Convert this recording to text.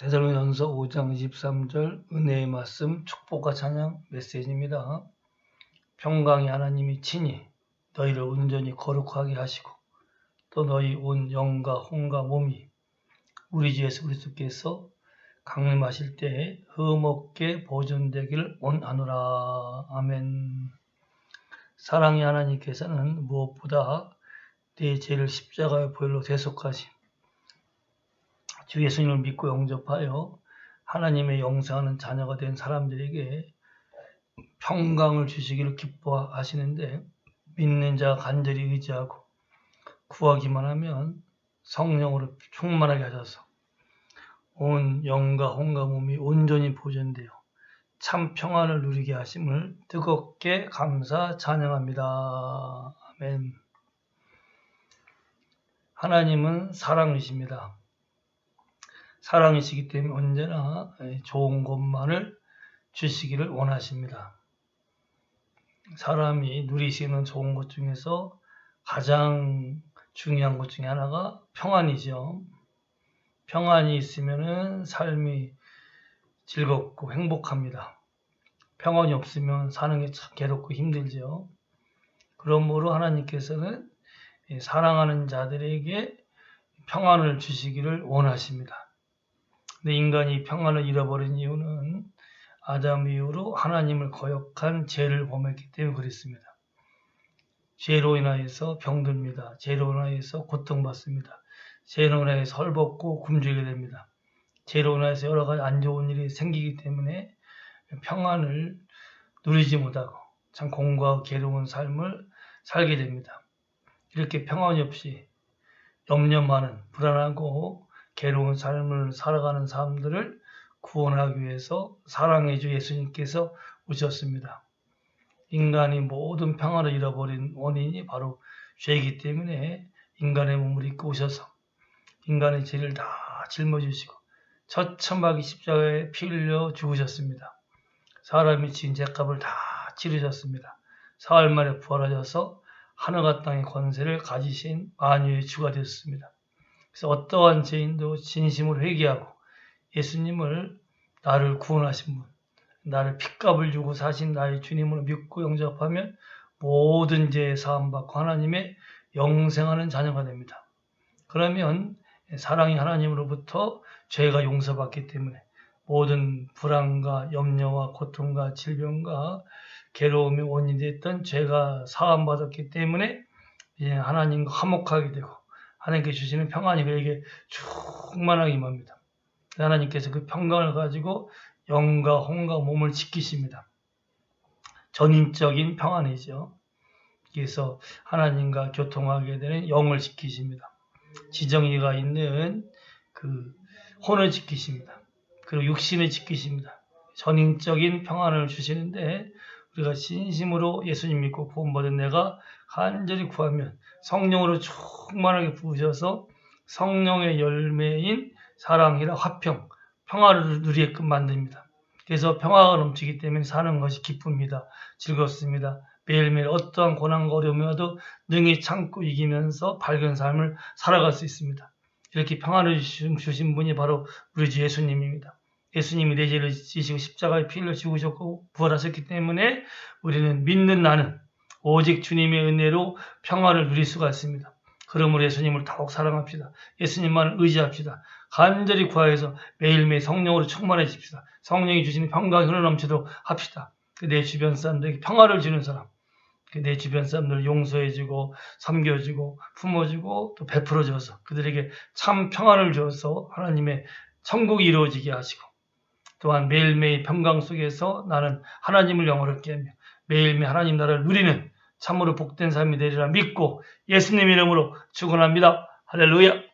데살로니가서 5장 23절 은혜의 말씀 축복과 찬양 메시지입니다. 평강의 하나님이 친히 너희를 온전히 거룩하게 하시고 또 너희 온 영과 혼과 몸이 우리 주 예수 그리스도께서 강림하실 때에 흠없게 보존되기를 원하노라. 아멘. 사랑의 하나님께서는 무엇보다 내 죄를 십자가의 보혈로 대속하신 주 예수님을 믿고 영접하여 하나님의 영생하는 자녀가 된 사람들에게 평강을 주시기를 기뻐하시는데 믿는 자가 간절히 의지하고 구하기만 하면 성령으로 충만하게 하셔서 온 영과 혼과 몸이 온전히 보존되어 참 평안을 누리게 하심을 뜨겁게 감사 찬양합니다. 아멘. 하나님은 사랑이십니다. 사랑이시기 때문에 언제나 좋은 것만을 주시기를 원하십니다. 사람이 누리시는 좋은 것 중에서 가장 중요한 것 중에 하나가 평안이죠. 평안이 있으면 삶이 즐겁고 행복합니다. 평안이 없으면 사는 게 참 괴롭고 힘들죠. 그러므로 하나님께서는 사랑하는 자들에게 평안을 주시기를 원하십니다. 근데 인간이 평안을 잃어버린 이유는 아담 이후로 하나님을 거역한 죄를 범했기 때문에 그랬습니다. 죄로 인하여서 병듭니다. 죄로 인하여서 고통받습니다. 죄로 인하여서 헐벗고 굶주리게 됩니다. 죄로 인하여서 여러 가지 안 좋은 일이 생기기 때문에 평안을 누리지 못하고 참 공고하고 괴로운 삶을 살게 됩니다. 이렇게 평안이 없이 염려 많은 불안하고 괴로운 삶을 살아가는 사람들을 구원하기 위해서 사랑의 주 예수님께서 오셨습니다. 인간이 모든 평화를 잃어버린 원인이 바로 죄이기 때문에 인간의 몸을 입고 오셔서 인간의 죄를 다 짊어지시고 처참하게 십자가에 피 흘려 죽으셨습니다. 사람이 지은 죄값을 다 치르셨습니다. 사흘 만에 부활하셔서 하늘과 땅의 권세를 가지신 만유의 주가 되었습니다. 그래서 어떠한 죄인도 진심으로 회개하고 예수님을 나를 구원하신 분, 나를 핏값을 주고 사신 나의 주님을 믿고 영접하면 모든 죄 사함받고 하나님의 영생하는 자녀가 됩니다. 그러면 사랑이 하나님으로부터 죄가 용서받기 때문에 모든 불안과 염려와 고통과 질병과 괴로움의 원인이 됐던 죄가 사함받았기 때문에 하나님과 화목하게 되고 하나님께 주시는 평안이 그에게 충만하게 임합니다. 하나님께서 그 평강을 가지고 영과 혼과 몸을 지키십니다. 전인적인 평안이죠. 그래서 하나님과 교통하게 되는 영을 지키십니다. 지정의가 있는 그 혼을 지키십니다. 그리고 육신을 지키십니다. 전인적인 평안을 주시는데 우리가 진심으로 예수님 믿고 구원받은 내가 간절히 구하면 성령으로 충만하게 부으셔서 성령의 열매인 사랑이라 화평, 평화를 누리게끔 만듭니다. 그래서 평화가 넘치기 때문에 사는 것이 기쁩니다. 즐겁습니다. 매일매일 어떠한 고난과 어려움이 와도 능히 참고 이기면서 밝은 삶을 살아갈 수 있습니다. 이렇게 평화를 주신 분이 바로 우리 주 예수님입니다. 예수님이 내 죄를 지시고 십자가에 피를 죽으셨고 부활하셨기 때문에 우리는 믿는 나는 오직 주님의 은혜로 평화를 누릴 수가 있습니다. 그러므로 예수님을 더욱 사랑합시다. 예수님만을 의지합시다. 간절히 구하여서 매일매일 성령으로 충만해집시다. 성령이 주시는 평강이 흘러넘치도록 합시다. 그내 주변 사람들에게 평화를 주는 사람, 그내 주변 사람들을 용서해주고 섬겨주고 품어주고 또 베풀어줘서 그들에게 참 평화를 줘서 하나님의 천국이 이루어지게 하시고 또한 매일매일 평강 속에서 나는 하나님을 영원롭게 하며 매일매일 하나님 나라를 누리는 참으로 복된 삶이 되리라 믿고 예수님 이름으로 축원합니다. 할렐루야.